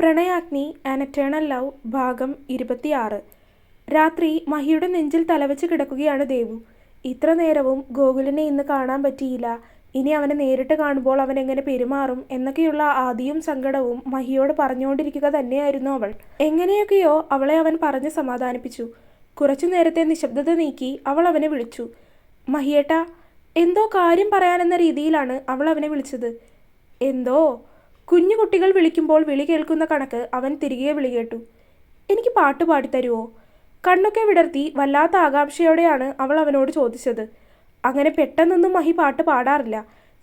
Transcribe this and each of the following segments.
Pranayagni an eternal love ഭാഗം ഇരുപത്തിയാറ്. രാത്രി മഹിയുടെ നെഞ്ചിൽ തലവെച്ച് കിടക്കുകയാണ് ദേവു. ഇത്ര നേരവും ഗോകുലിനെ ഇന്ന് കാണാൻ പറ്റിയില്ല. ഇനി അവനെ നേരിട്ട് കാണുമ്പോൾ അവൻ എങ്ങനെ പെരുമാറും എന്നൊക്കെയുള്ള ആദിയും സങ്കടവും മഹിയോട് പറഞ്ഞുകൊണ്ടിരിക്കുക തന്നെയായിരുന്നു അവൾ. എങ്ങനെയൊക്കെയോ അവളെ അവൻ പറഞ്ഞ് സമാധാനിപ്പിച്ചു. കുറച്ചു നേരത്തെ നിശബ്ദത നീക്കി അവൾ അവനെ വിളിച്ചു. മഹിയേട്ടാ എന്തോ കാര്യം പറയാനെന്ന രീതിയിലാണ് അവൾ അവനെ വിളിച്ചത്. എന്തോ? കുഞ്ഞു കുട്ടികൾ വിളിക്കുമ്പോൾ വിളി കേൾക്കുന്ന കണക്ക് അവൻ തിരികെ വിളി കേട്ടു. എനിക്ക് പാട്ട് പാടിത്തരുമോ കണ്ണൊക്കെ വിടർത്തി വല്ലാത്ത ആകാംക്ഷയോടെയാണ് അവൾ അവനോട് ചോദിച്ചത്. അങ്ങനെ പെട്ടെന്നൊന്നും മഹി പാട്ട് പാടാറില്ല.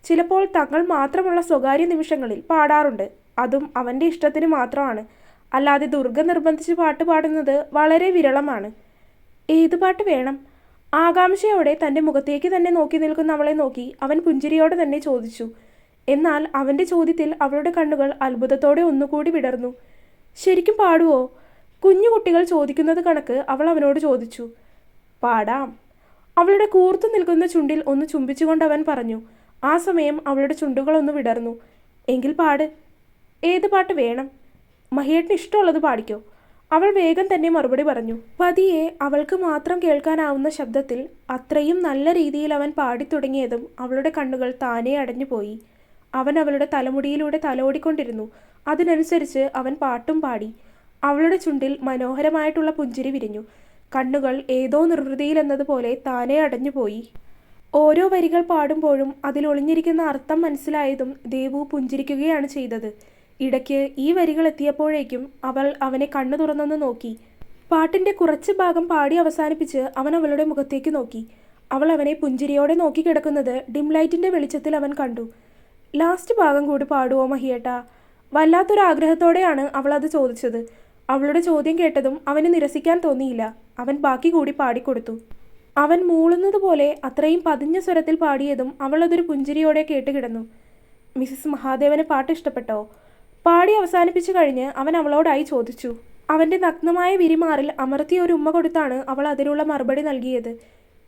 ചിലപ്പോൾ തങ്ങൾ മാത്രമുള്ള സ്വകാര്യ നിമിഷങ്ങളിൽ പാടാറുണ്ട്. അതും അവന്റെ ഇഷ്ടത്തിന് മാത്രമാണ്. അല്ലാതെ ദുർഗ നിർബന്ധിച്ച് പാട്ട് പാടുന്നത് വളരെ വിരളമാണ്. ഏത് പാട്ട് വേണം? ആകാംക്ഷയോടെ തന്റെ മുഖത്തേക്ക് തന്നെ നോക്കി നിൽക്കുന്ന അവളെ നോക്കി അവൻ പുഞ്ചിരിയോടെ തന്നെ ചോദിച്ചു. എന്നാൽ അവന്റെ ചോദ്യത്തിൽ അവളുടെ കണ്ണുകൾ അത്ഭുതത്തോടെ ഒന്നുകൂടി വിടർന്നു. ശരിക്കും പാടുവോ? കുഞ്ഞു കുട്ടികൾ ചോദിക്കുന്നത് കണക്ക് അവൾ അവനോട് ചോദിച്ചു. പാടാം. അവളുടെ കൂർത്തു നിൽക്കുന്ന ചുണ്ടിൽ ഒന്ന് ചുംബിച്ചുകൊണ്ട് അവൻ പറഞ്ഞു. ആ സമയം അവളുടെ ചുണ്ടുകളൊന്ന് വിടർന്നു. എങ്കിൽ പാട്. ഏത് പാട്ട് വേണം? മഹിയേട്ടിന് ഇഷ്ടമുള്ളത് പാടിക്കോ. അവൾ വേഗം തന്നെ മറുപടി പറഞ്ഞു. പതിയെ അവൾക്ക് മാത്രം കേൾക്കാനാവുന്ന ശബ്ദത്തിൽ അത്രയും നല്ല രീതിയിൽ അവൻ പാടിത്തുടങ്ങിയതും അവളുടെ കണ്ണുകൾ താനേ അടഞ്ഞുപോയി. അവൻ അവളുടെ തലമുടിയിലൂടെ തലോടിക്കൊണ്ടിരുന്നു. അതിനനുസരിച്ച് അവൻ പാട്ടും പാടി. അവളുടെ ചുണ്ടിൽ മനോഹരമായിട്ടുള്ള പുഞ്ചിരി വിരിഞ്ഞു. കണ്ണുകൾ ഏതോ നിർവൃതിയിൽ എന്നതുപോലെ താനേ അടഞ്ഞുപോയി. ഓരോ വരികൾ പാടുമ്പോഴും അതിൽ ഒളിഞ്ഞിരിക്കുന്ന അർത്ഥം മനസ്സിലായതും ദേവു പുഞ്ചിരിക്കുകയാണ് ചെയ്തത്. ഇടയ്ക്ക് ഈ വരികൾ എത്തിയപ്പോഴേക്കും അവൾ അവനെ കണ്ണു തുറന്നൊന്ന് നോക്കി. പാട്ടിന്റെ കുറച്ച് ഭാഗം പാടി അവസാനിപ്പിച്ച് അവൻ അവളുടെ മുഖത്തേക്ക് നോക്കി. അവൾ അവനെ പുഞ്ചിരിയോടെ നോക്കി കിടക്കുന്നത് ഡിം ലൈറ്റിന്റെ വെളിച്ചത്തിൽ അവൻ കണ്ടു. ലാസ്റ്റ് ഭാഗം കൂടി പാടുവോ മഹിയേട്ടാ? വല്ലാത്തൊരാഗ്രഹത്തോടെയാണ് അവൾ അത് ചോദിച്ചത്. അവളുടെ ചോദ്യം കേട്ടതും അവന് നിരസിക്കാൻ തോന്നിയില്ല. അവൻ ബാക്കി കൂടി പാടിക്കൊടുത്തു. അവൻ മൂളുന്നത് പോലെ അത്രയും പതിഞ്ഞ സ്വരത്തിൽ പാടിയതും അവൾ അതൊരു പുഞ്ചിരിയോടെ കേട്ടുകിടന്നു. മിസസ് മഹാദേവന് പാട്ട് ഇഷ്ടപ്പെട്ടോ? പാടി അവസാനിപ്പിച്ചു കഴിഞ്ഞ് അവൻ അവളോടായി ചോദിച്ചു. അവന്റെ നഗ്നമായ വിരിമാറിൽ അമർത്തിയ ഒരു ഉമ്മ കൊടുത്താണ് അവൾ അതിനുള്ള മറുപടി നൽകിയത്.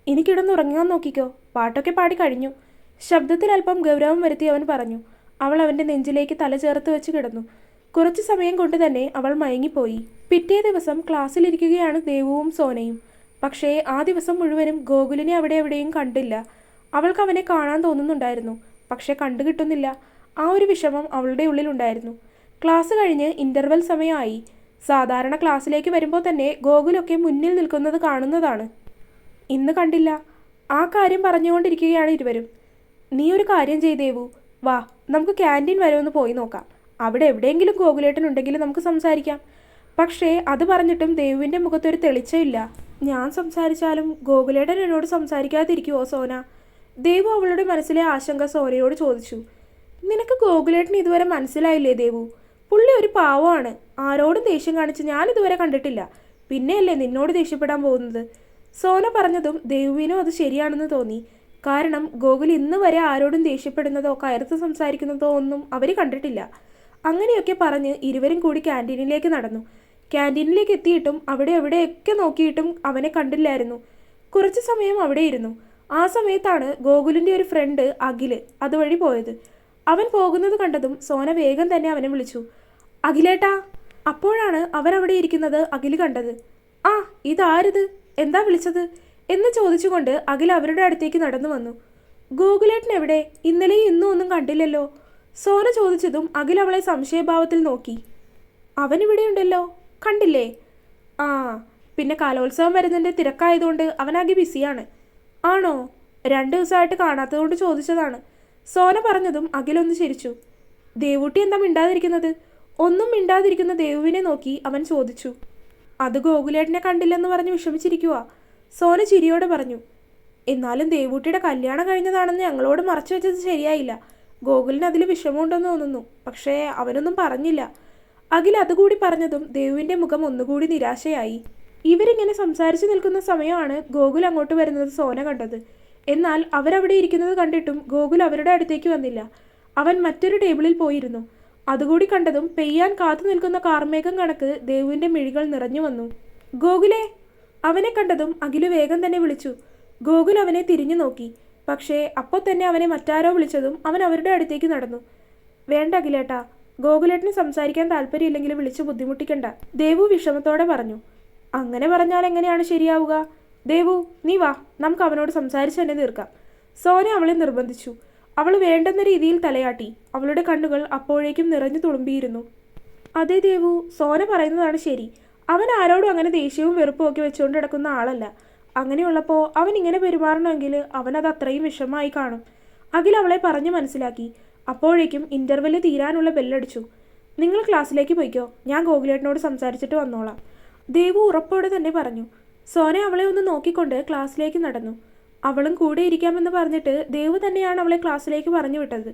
ഇനി കിടന്നുറങ്ങാൻ നോക്കിക്കോ. പാട്ടൊക്കെ പാടി കഴിഞ്ഞു. ശബ്ദത്തിൽ അല്പം ഗൗരവം വരുത്തി അവൻ പറഞ്ഞു അവൾ അവന്റെ നെഞ്ചിലേക്ക് തല ചേർത്ത് വെച്ച് കിടന്നു. കുറച്ച് സമയം കൊണ്ട് തന്നെ അവൾ മയങ്ങിപ്പോയി. പിറ്റേ ദിവസം ക്ലാസ്സിലിരിക്കുകയാണ് ദേവുവും സോനയും. പക്ഷേ ആ ദിവസം മുഴുവനും ഗോകുലിനെ അവിടെ എവിടെയും കണ്ടില്ല. അവൾക്ക് അവനെ കാണാൻ തോന്നുന്നുണ്ടായിരുന്നു പക്ഷെ കണ്ടു കിട്ടുന്നില്ല. ആ ഒരു വിഷമം അവളുടെ ഉള്ളിലുണ്ടായിരുന്നു ക്ലാസ് കഴിഞ്ഞ് ഇന്റർവെൽ സമയമായി. സാധാരണ ക്ലാസ്സിലേക്ക് വരുമ്പോൾ തന്നെ ഗോകുലൊക്കെ മുന്നിൽ നിൽക്കുന്നത് കാണുന്നതാണ്. ഇന്ന് കണ്ടില്ല. ആ കാര്യം പറഞ്ഞുകൊണ്ടിരിക്കുകയാണ് ഇരുവരും. നീ ഒരു കാര്യം ചെയ്തേവു വാ. നമുക്ക് ക്യാന്റീൻ വരെ ഒന്ന് പോയി നോക്കാം. അവിടെ എവിടെയെങ്കിലും ഗോകുലേട്ടൻ ഉണ്ടെങ്കിൽ നമുക്ക് സംസാരിക്കാം. പക്ഷേ അത് പറഞ്ഞിട്ടും ദേവുവിന്റെ മുഖത്തൊരു തെളിച്ചമില്ല ഞാൻ സംസാരിച്ചാലും ഗോകുലേട്ടൻ എന്നോട് സംസാരിക്കാതിരിക്കുവോ സോന? ദേവു അവളുടെ മനസ്സിലെ ആശങ്ക സോനയോട് ചോദിച്ചു. നിനക്ക് ഗോകുലേട്ടൻ ഇതുവരെ മനസ്സിലായില്ലേ ദേവു? പുള്ളി ഒരു പാവമാണ്. ആരോടും ദേഷ്യം കാണിച്ച് ഞാൻ ഇതുവരെ കണ്ടിട്ടില്ല. പിന്നെയല്ലേ നിന്നോട് ദേഷ്യപ്പെടാൻ പോകുന്നത്? സോന പറഞ്ഞതും ദേവുവിനും അത് ശരിയാണെന്ന് തോന്നി. കാരണം ഗോകുൽ ഇന്ന് വരെ ആരോടും ദേഷ്യപ്പെടുന്നതോ കയർത്ത് സംസാരിക്കുന്നതോ ഒന്നും അവർ കണ്ടിട്ടില്ല. അങ്ങനെയൊക്കെ പറഞ്ഞ് ഇരുവരും കൂടി ക്യാന്റീനിലേക്ക് നടന്നു. ക്യാന്റീനിലേക്ക് എത്തിയിട്ടും അവിടെ എവിടെയൊക്കെ നോക്കിയിട്ടും അവനെ കണ്ടില്ലായിരുന്നു. കുറച്ച് സമയം അവിടെ ഇരുന്നു. ആ സമയത്താണ് ഗോകുലിന്റെ ഒരു ഫ്രണ്ട് അഖിൽ അതുവഴി പോയത്. അവൻ പോകുന്നത് കണ്ടതും സോന വേഗം തന്നെ അവനെ വിളിച്ചു. അഖിലേട്ടാ അപ്പോഴാണ് അവരവിടെ ഇരിക്കുന്നത് അഖിൽ കണ്ടത്. ആ ഇതാരത്? എന്താ വിളിച്ചത്? എന്ന് ചോദിച്ചുകൊണ്ട് അഖിൽ അവരുടെ അടുത്തേക്ക് നടന്നു വന്നു. ഗോകുലേട്ടൻ എവിടെ? ഇന്നലെയും ഇന്നും ഒന്നും കണ്ടില്ലല്ലോ. സോന ചോദിച്ചതും അഖിൽ അവളെ സംശയഭാവത്തിൽ നോക്കി. അവൻ ഇവിടെ ഉണ്ടല്ലോ. കണ്ടില്ലേ? ആ പിന്നെ കലോത്സവം വരുന്നതിന്റെ തിരക്കായതുകൊണ്ട് അവനാകെ ബിസിയാണ്. ആണോ? രണ്ട് ദിവസമായിട്ട് കാണാത്തതുകൊണ്ട് ചോദിച്ചതാണ്. സോന പറഞ്ഞതും അഖിലൊന്ന് ചിരിച്ചു. ദേവൂട്ടി എന്താ മിണ്ടാതിരിക്കുന്നത്? ഒന്നും മിണ്ടാതിരിക്കുന്ന ദേവുവിനെ നോക്കി അവൻ ചോദിച്ചു. അത് ഗോകുലേട്ടനെ കണ്ടില്ലെന്ന് പറഞ്ഞ് വിഷമിച്ചിരിക്കുക സോന ചിരിയോട് പറഞ്ഞു എന്നാലും ദേവൂട്ടിയുടെ കല്യാണം കഴിഞ്ഞതാണെന്ന് ഞങ്ങളോട് മറച്ചു വെച്ചത് ശരിയായില്ല. ഗോകുലിന് അതിൽ വിഷമമുണ്ടെന്ന് തോന്നുന്നു. പക്ഷേ അവനൊന്നും പറഞ്ഞില്ല. അഖിൽ അതുകൂടി പറഞ്ഞതും ദേവുവിന്റെ മുഖം ഒന്നുകൂടി നിരാശയായി. ഇവരിങ്ങനെ സംസാരിച്ചു നിൽക്കുന്ന സമയമാണ് ഗോകുൽ അങ്ങോട്ട് വരുന്നത് സോന കണ്ടത്. എന്നാൽ അവരവിടെ ഇരിക്കുന്നത് കണ്ടിട്ടും ഗോകുൽ അവരുടെ അടുത്തേക്ക് വന്നില്ല. അവൻ മറ്റൊരു ടേബിളിൽ പോയിരുന്നു. അതുകൂടി കണ്ടതും പെയ്യാൻ കാത്തു നിൽക്കുന്ന കാർമേഘം കണക്ക് ദേവുവിന്റെ മിഴികൾ നിറഞ്ഞു വന്നു. ഗോകുലേ അവനെ കണ്ടതും അഖിലു വേഗം തന്നെ വിളിച്ചു. ഗോകുൽ അവനെ തിരിഞ്ഞു നോക്കി. പക്ഷേ അപ്പോൾ തന്നെ അവനെ മറ്റാരോ വിളിച്ചതും അവൻ അവരുടെ അടുത്തേക്ക് നടന്നു. വേണ്ട അഖിലേട്ടാ ഗോകുലേട്ടന് സംസാരിക്കാൻ താല്പര്യമില്ലെങ്കിൽ വിളിച്ച് ബുദ്ധിമുട്ടിക്കണ്ട. ദേവു വിഷമത്തോടെ പറഞ്ഞു. അങ്ങനെ പറഞ്ഞാൽ എങ്ങനെയാണ് ശരിയാവുക? ദേവു നീ വാ നമുക്ക് അവനോട് സംസാരിച്ച് തന്നെ തീർക്കാം. സോന അവളെ നിർബന്ധിച്ചു. അവൾ വേണ്ടെന്ന രീതിയിൽ തലയാട്ടി. അവളുടെ കണ്ണുകൾ അപ്പോഴേക്കും നിറഞ്ഞു തുളുമ്പിയിരുന്നു. അതെ ദേവു സോന പറയുന്നതാണ് ശരി. അവൻ ആരോടും അങ്ങനെ ദേഷ്യവും വെറുപ്പും ഒക്കെ വെച്ചുകൊണ്ട് കിടക്കുന്ന ആളല്ല. അങ്ങനെയുള്ളപ്പോൾ അവൻ ഇങ്ങനെ പെരുമാറണമെങ്കിൽ അവനത് അത്രയും വിഷമമായി കാണും. അഖിൽ അവളെ പറഞ്ഞു മനസ്സിലാക്കി. അപ്പോഴേക്കും ഇന്റർവെൽ തീരാനുള്ള ബെല്ലടിച്ചു നിങ്ങൾ ക്ലാസ്സിലേക്ക് പോയിക്കോ. ഞാൻ ഗോകുലേട്ടനോട് സംസാരിച്ചിട്ട് വന്നോളാം. ദേവു ഉറപ്പോടെ തന്നെ പറഞ്ഞു. സോന അവളെ ഒന്ന് നോക്കിക്കൊണ്ട് ക്ലാസ്സിലേക്ക് നടന്നു. അവളും കൂടെ ഇരിക്കാമെന്ന് പറഞ്ഞിട്ട് ദേവു തന്നെയാണ് അവളെ ക്ലാസ്സിലേക്ക് പറഞ്ഞു വിട്ടത്.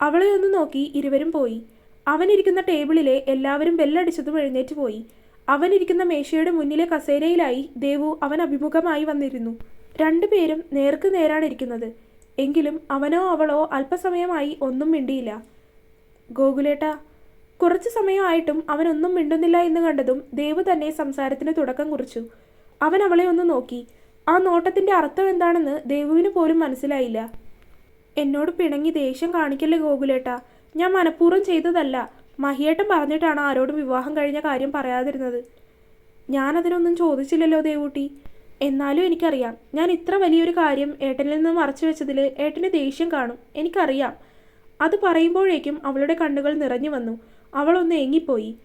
അവളെ ഒന്ന് നോക്കി ഇരുവരും പോയി. അവനിരിക്കുന്ന ടേബിളിലെ എല്ലാവരും ബെല്ലടിച്ചതും എഴുന്നേറ്റ് പോയി. അവനിരിക്കുന്ന മേശയുടെ മുന്നിലെ കസേരയിലായി ദേവു അവൻ അഭിമുഖമായി വന്നിരുന്നു. രണ്ടുപേരും നേർക്ക് നേരാണ് ഇരിക്കുന്നത്. എങ്കിലും അവനോ അവളോ അല്പസമയമായി ഒന്നും മിണ്ടിയില്ല. ഗോകുലേട്ട കുറച്ചു സമയമായിട്ടും അവനൊന്നും മിണ്ടുന്നില്ല എന്ന് കണ്ടതും ദേവു തന്നെ സംസാരത്തിന് തുടക്കം കുറിച്ചു. അവൻ അവളെ ഒന്ന് നോക്കി. ആ നോട്ടത്തിന്റെ അർത്ഥം എന്താണെന്ന് ദേവുവിന് പോലും മനസ്സിലായില്ല. എന്നോട് പിണങ്ങി ദേഷ്യം കാണിക്കല്ലേ ഗോകുലേട്ട? ഞാൻ മനഃപൂർവം ചെയ്തതല്ല. മഹിയേട്ടൻ പറഞ്ഞിട്ടാണ് ആരോടും വിവാഹം കഴിഞ്ഞ കാര്യം പറയാതിരുന്നത്. ഞാനതിനൊന്നും ചോദിച്ചില്ലല്ലോ ദേവൂട്ടി. എന്നാലും എനിക്കറിയാം. ഞാൻ ഇത്ര വലിയൊരു കാര്യം ഏട്ടനിൽ നിന്ന് മറച്ചു വെച്ചതിൽ ഏട്ടന് ദേഷ്യം കാണും. എനിക്കറിയാം. അത് പറയുമ്പോഴേക്കും അവളുടെ കണ്ണുകൾ നിറഞ്ഞു വന്നു. അവളൊന്ന് ഏങ്ങിപ്പോയി.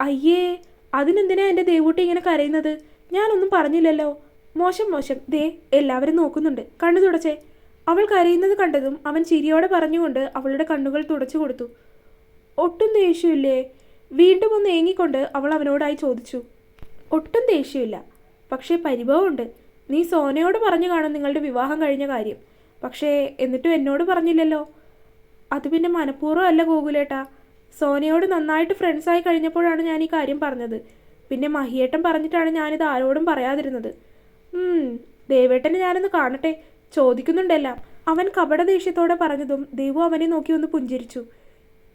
അയ്യേ അതിനെന്തിനാ എന്റെ ദേവൂട്ടി ഇങ്ങനെ കരയുന്നത്? ഞാനൊന്നും പറഞ്ഞില്ലല്ലോ. മോശം മോശം. ദേ എല്ലാവരും നോക്കുന്നുണ്ട്. കണ്ണു തുടച്ചേ. അവൾ കരയുന്നത് കണ്ടതും അവൻ ചിരിയോടെ പറഞ്ഞുകൊണ്ട് അവളുടെ കണ്ണുകൾ തുടച്ചു കൊടുത്തു. ഒട്ടും ദേഷ്യമില്ലേ? വീണ്ടും ഒന്ന് ഏങ്ങിക്കൊണ്ട് അവൾ അവനോടായി ചോദിച്ചു. ഒട്ടും ദേഷ്യമില്ല. പക്ഷേ പരിഭവമുണ്ട്. നീ സോനയോട് പറഞ്ഞു കാണും നിങ്ങളുടെ വിവാഹം കഴിഞ്ഞ കാര്യം. പക്ഷേ എന്നിട്ടും എന്നോട് പറഞ്ഞില്ലല്ലോ. അത് പിന്നെ മനഃപൂർവം അല്ല ഗോകുലേട്ടാ. സോനയോട് നന്നായിട്ട് ഫ്രണ്ട്സായി കഴിഞ്ഞപ്പോഴാണ് ഞാൻ ഈ കാര്യം പറഞ്ഞത്. പിന്നെ മഹിയേട്ടൻ പറഞ്ഞിട്ടാണ് ഞാനിത് ആരോടും പറയാതിരുന്നത്. ദേവേട്ടനെ ഞാനൊന്ന് കാണട്ടെ. ചോദിക്കുന്നുണ്ടെല്ലാം. അവൻ കപട ദേഷ്യത്തോടെ പറഞ്ഞതും ദേവു അവനെ നോക്കി ഒന്ന് പുഞ്ചിരിച്ചു.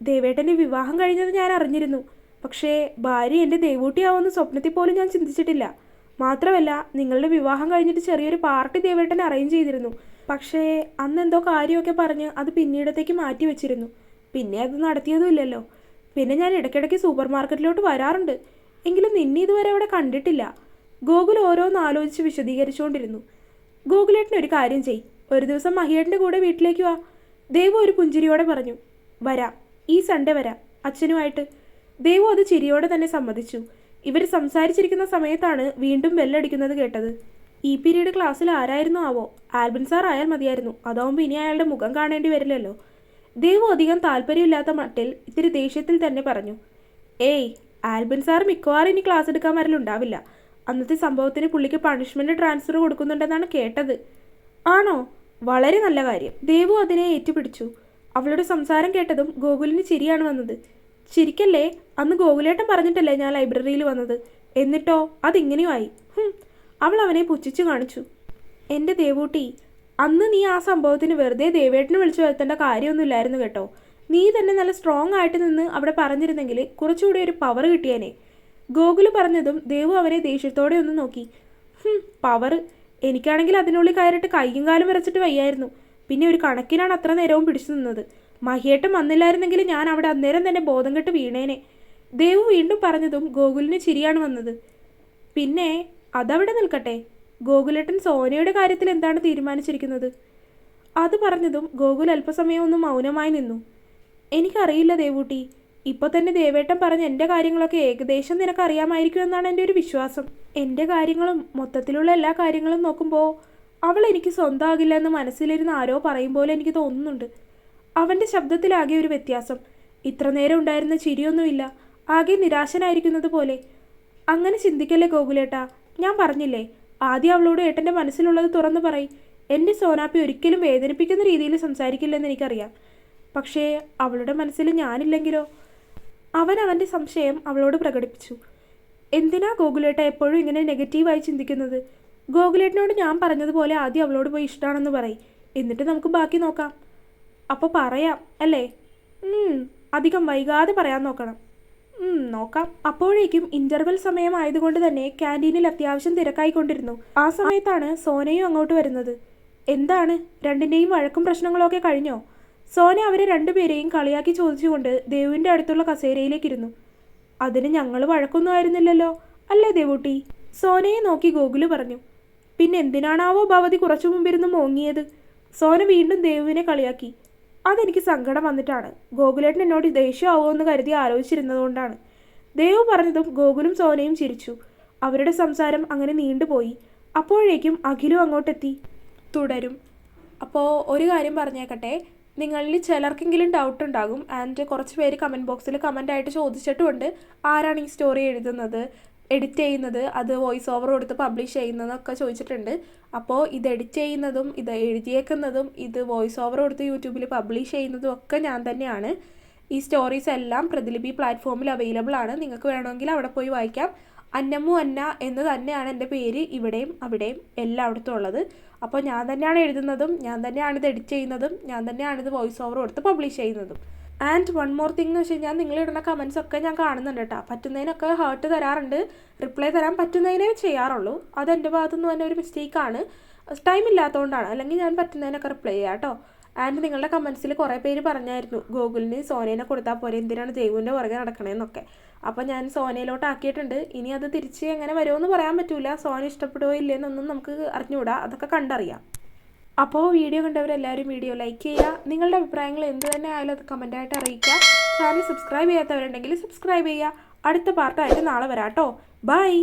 ദേവേട്ടന്റെ വിവാഹം കഴിഞ്ഞത് ഞാൻ അറിഞ്ഞിരുന്നു. പക്ഷേ ഭാര്യ എന്റെ ദേവൂട്ടിയാവുമെന്ന് സ്വപ്നത്തിൽ പോലും ഞാൻ ചിന്തിച്ചിട്ടില്ല. മാത്രമല്ല നിങ്ങളുടെ വിവാഹം കഴിഞ്ഞിട്ട് ചെറിയൊരു പാർട്ടി ദേവേട്ടൻ അറേഞ്ച് ചെയ്തിരുന്നു. പക്ഷേ അന്ന് എന്തോ കാര്യമൊക്കെ പറഞ്ഞ് അത് പിന്നീടത്തേക്ക് മാറ്റി വെച്ചിരുന്നു. പിന്നെ അത് നടത്തിയതുമില്ലല്ലോ. പിന്നെ ഞാൻ ഇടയ്ക്കിടയ്ക്ക് സൂപ്പർ മാർക്കറ്റിലോട്ട് വരാറുണ്ട്. എങ്കിലും നിന്നെ ഇതുവരെ അവിടെ കണ്ടിട്ടില്ല. ഗോകുൽ ഓരോന്ന് ആലോചിച്ച് വിശദീകരിച്ചുകൊണ്ടിരുന്നു. ഗോകുലേട്ടൻ ഒരു കാര്യം ചെയ്. ഒരു ദിവസം മഹിയേട്ടന്റെ കൂടെ വീട്ടിലേക്ക് വാ. ദേവു ഒരു പുഞ്ചിരിയോടെ പറഞ്ഞു വരാം. ഈ സൺഡേ വരാം. അച്ഛനുമായിട്ട്. ദേവു അത് ചിരിയോടെ തന്നെ സമ്മതിച്ചു. ഇവർ സംസാരിച്ചിരിക്കുന്ന സമയത്താണ് വീണ്ടും ബെല്ലടിക്കുന്നത് കേട്ടത്. ഈ പീരീഡ് ക്ലാസ്സിൽ ആരായിരുന്നു ആവോ? ആൽബിൻ സാർ ആയാൽ മതിയായിരുന്നു. അതാവുമ്പോൾ ഇനി അയാളുടെ മുഖം കാണേണ്ടി വരില്ലല്ലോ. ദേവു അധികം താല്പര്യമില്ലാത്ത മട്ടിൽ ഇത്തിരി ദേഷ്യത്തിൽ തന്നെ പറഞ്ഞു. ഏയ് ആൽബിൻ സാർ മിക്കവാറും ഇനി ക്ലാസ് എടുക്കാൻ വരലുണ്ടാവില്ല. അന്നത്തെ സംഭവത്തിന് പുള്ളിക്ക് പണിഷ്മെന്റ് ട്രാൻസ്ഫർ കൊടുക്കുന്നുണ്ടെന്നാണ് കേട്ടത്. ആണോ? വളരെ നല്ല കാര്യം. ദേവു അതിനെ ഏറ്റുപിടിച്ചു. അവളുടെ സംസാരം കേട്ടതും ഗോകുലിന് ചിരിയാണ് വന്നത്. ചിരിക്കല്ലേ? അന്ന് ഗോകുലേട്ടൻ പറഞ്ഞിട്ടല്ലേ ഞാൻ ലൈബ്രറിയിൽ വന്നത്? എന്നിട്ടോ? അതിങ്ങനെയുമായി. അവൾ അവനെ പുച്ഛിച്ചു കാണിച്ചു. എന്റെ ദേവൂട്ടി അന്ന് നീ ആ സംഭവത്തിന് വെറുതെ ദേവേട്ടനെ വിളിച്ചു വരുത്തേണ്ട കാര്യമൊന്നുമില്ലായിരുന്നു കേട്ടോ. നീ തന്നെ നല്ല സ്ട്രോങ് ആയിട്ട് നിന്ന് അവിടെ പറഞ്ഞിരുന്നെങ്കിൽ കുറച്ചുകൂടി ഒരു പവർ കിട്ടിയേനെ. ഗോകുൽ പറഞ്ഞതും ദേവു അവനെ ദേഷ്യത്തോടെ ഒന്ന് നോക്കി. പവർ എനിക്കാണെങ്കിൽ അതിനുള്ളിൽ കയറിട്ട് കൈയും കാലും വിറച്ചിട്ട് വയ്യായിരുന്നു. പിന്നെ ഒരു കണക്കിനാണ് അത്ര നേരവും പിടിച്ചു നിന്നത്. മഹിയേട്ടൻ വന്നില്ലായിരുന്നെങ്കിൽ ഞാൻ അവിടെ അന്നേരം തന്നെ ബോധം കെട്ട് വീണേനെ. ദേവു വീണ്ടും പറഞ്ഞതും ഗോകുലിന് ചിരിയാണ് വന്നത്. പിന്നെ അതവിടെ നിൽക്കട്ടെ. ഗോകുലേട്ടൻ സോനയുടെ കാര്യത്തിൽ എന്താണ് തീരുമാനിച്ചിരിക്കുന്നത്? അത് പറഞ്ഞതും ഗോകുൽ അല്പസമയം ഒന്ന് മൗനമായി നിന്നു. എനിക്കറിയില്ല ദേവൂട്ടി. ഇപ്പോൾ തന്നെ ദേവേട്ടൻ പറഞ്ഞ എന്റെ കാര്യങ്ങളൊക്കെ ഏകദേശം നിനക്ക് അറിയാമായിരിക്കും എന്നാണ് എന്റെ ഒരു വിശ്വാസം. എന്റെ കാര്യങ്ങളും മൊത്തത്തിലുള്ള എല്ലാ കാര്യങ്ങളും നോക്കുമ്പോൾ അവൾ എനിക്ക് സ്വന്തമാകില്ല എന്ന് മനസ്സിലിരുന്ന് ആരോ പറയും പോലെ എനിക്ക് തോന്നുന്നുണ്ട്. അവന്റെ ശബ്ദത്തിലാകെ ഒരു വ്യത്യാസം. ഇത്ര നേരം ഉണ്ടായിരുന്ന ചിരിയൊന്നുമില്ല. ആകെ നിരാശനായിരിക്കുന്നത് പോലെ. അങ്ങനെ ചിന്തിക്കല്ലേ ഗോകുലേട്ടാ? ഞാൻ പറഞ്ഞില്ലേ ആദ്യം അവളോട് ഏട്ടന്റെ മനസ്സിലുള്ളത് തുറന്നു പറയും. എന്റെ സോനാപ്പി ഒരിക്കലും വേദനിപ്പിക്കുന്ന രീതിയിൽ സംസാരിക്കില്ലെന്ന് എനിക്കറിയാം. പക്ഷേ അവളുടെ മനസ്സിൽ ഞാനില്ലെങ്കിലോ? അവൻ അവന്റെ സംശയം അവളോട് പ്രകടിപ്പിച്ചു. എന്തിനാ ഗോകുലേട്ട എപ്പോഴും ഇങ്ങനെ നെഗറ്റീവായി ചിന്തിക്കുന്നത്? ഗോകുലേട്ടനോട് ഞാൻ പറഞ്ഞതുപോലെ ആദ്യം അവളോട് പോയി ഇഷ്ടമാണെന്ന് പറയും. എന്നിട്ട് നമുക്ക് ബാക്കി നോക്കാം. അപ്പോൾ പറയാം അല്ലേ? അധികം വൈകാതെ പറയാൻ നോക്കണം. നോക്കാം. അപ്പോഴേക്കും ഇന്റർവെൽ സമയം ആയതുകൊണ്ട് തന്നെ ക്യാന്റീനിൽ അത്യാവശ്യം തിരക്കായിക്കൊണ്ടിരുന്നു. ആ സമയത്താണ് സോനയും അങ്ങോട്ട് വരുന്നത്. എന്താണ്? രണ്ടിന്റെയും വഴക്കും പ്രശ്നങ്ങളൊക്കെ കഴിഞ്ഞോ? സോന അവരെ രണ്ടുപേരെയും കളിയാക്കി ചോദിച്ചുകൊണ്ട് ദേവുവിന്റെ അടുത്തുള്ള കസേരയിലേക്കിരുന്നു. അതിന് ഞങ്ങൾ വഴക്കൊന്നും ആയിരുന്നില്ലല്ലോ അല്ലേ ദേവൂട്ടി? സോനയെ നോക്കി ഗോകുൽ പറഞ്ഞു. പിന്നെ എന്തിനാണാവോ ഭവതി കുറച്ചു മുമ്പിരുന്ന് മോങ്ങിയത്? സോന വീണ്ടും ദേവുവിനെ കളിയാക്കി. അതെനിക്ക് സങ്കടം വന്നിട്ടാണ്. ഗോകുലേട്ടൻ എന്നോട് ദേഷ്യമാവോ എന്ന് കരുതി ആലോചിച്ചിരുന്നതുകൊണ്ടാണ്. ദേവ് പറഞ്ഞതും ഗോകുലും സോനയും ചിരിച്ചു. അവരുടെ സംസാരം അങ്ങനെ നീണ്ടുപോയി. അപ്പോഴേക്കും അഖിലും അങ്ങോട്ടെത്തി. തുടരും. അപ്പോൾ ഒരു കാര്യം പറഞ്ഞേക്കട്ടെ. നിങ്ങളിൽ ചിലർക്കെങ്കിലും ഡൗട്ട് ഉണ്ടാകും ആൻഡ് കുറച്ച് പേര് കമന്റ് ബോക്സിൽ കമന്റ് ആയിട്ട് ചോദിച്ചിട്ടുമുണ്ട്. ആരാണ് ഈ സ്റ്റോറി എഴുതുന്നത്? എഡിറ്റ് ചെയ്യുന്നത് അത് വോയിസ് ഓവർ കൊടുത്ത് പബ്ലിഷ് ചെയ്യുന്നതൊക്കെ ചോദിച്ചിട്ടുണ്ട്. അപ്പോൾ ഇത് എഡിറ്റ് ചെയ്യുന്നതും ഇത് എഴുതിയേക്കുന്നതും ഇത് വോയിസ് ഓവർ കൊടുത്ത് യൂട്യൂബിൽ പബ്ലിഷ് ചെയ്യുന്നതും ഒക്കെ ഞാൻ തന്നെയാണ്. ഈ സ്റ്റോറീസ് എല്ലാം പ്രതിലിപി പ്ലാറ്റ്ഫോമിൽ അവൈലബിൾ ആണ്. നിങ്ങൾക്ക് വേണമെങ്കിൽ അവിടെ പോയി വായിക്കാം. അന്നമ്മു അന്ന എന്ന് തന്നെയാണ് എന്റെ പേര്. ഇവിടെയും അവിടെയും എല്ലായിടത്തും ഉള്ളത്. അപ്പോൾ ഞാൻ തന്നെയാണ് എഴുതുന്നതും ഞാൻ തന്നെയാണ് ഇത് എഡിറ്റ് ചെയ്യുന്നതും ഞാൻ തന്നെയാണ് ഇത് വോയിസ് ഓവർ കൊടുത്ത് പബ്ലിഷ് ചെയ്യുന്നതും. ആൻഡ് വൺ മോർ തിങ് എന്ന് വെച്ച് കഴിഞ്ഞാൽ നിങ്ങൾ ഇടുന്ന കമൻസ് ഒക്കെ ഞാൻ കാണുന്നുണ്ട് കേട്ടോ പറ്റുന്നതിനൊക്കെ ഹേർട്ട് തരാറുണ്ട്. റിപ്ലൈ തരാൻ പറ്റുന്നതിനെ ചെയ്യാറുള്ളൂ. അത് എന്റെ ഭാഗത്തു നിന്ന് തന്നെ ഒരു മിസ്റ്റേക്കാണ് ടൈം ഇല്ലാത്തതുകൊണ്ടാണ്. അല്ലെങ്കിൽ ഞാൻ പറ്റുന്നതിനൊക്കെ റിപ്ലൈ ചെയ്യാം കേട്ടോ ആൻഡ് നിങ്ങളുടെ കമൻസിൽ കുറേ പേര് പറഞ്ഞായിരുന്നു. ഗൂഗിളിന് സോനേനെ കൊടുത്താൽ പോരെ എന്തിനാണ് ദേവുവിന്റെ പുറകെ നടക്കണേന്നൊക്കെ. അപ്പോൾ ഞാൻ സോനയിലോട്ട് ആക്കിയിട്ടുണ്ട്. ഇനി അത് തിരിച്ച് എങ്ങനെ വരുമെന്ന് പറയാൻ പറ്റൂല. സോന ഇഷ്ടപ്പെടുകയോ ഇല്ലെന്നൊന്നും നമുക്ക് അറിഞ്ഞുകൂടാ. അതൊക്കെ കണ്ടറിയാം. അപ്പോൾ വീഡിയോ കണ്ടവരെല്ലാവരും വീഡിയോ ലൈക്ക് ചെയ്യുക. നിങ്ങളുടെ അഭിപ്രായങ്ങൾ എന്ത് തന്നെ ആയാലും അത് കമന്റായിട്ട് അറിയിക്കുക. ചാനൽ സബ്സ്ക്രൈബ് ചെയ്യാത്തവരുണ്ടെങ്കിൽ സബ്സ്ക്രൈബ് ചെയ്യുക. അടുത്ത പാർട്ടായിട്ട് നാളെ വരാട്ടോ ബൈ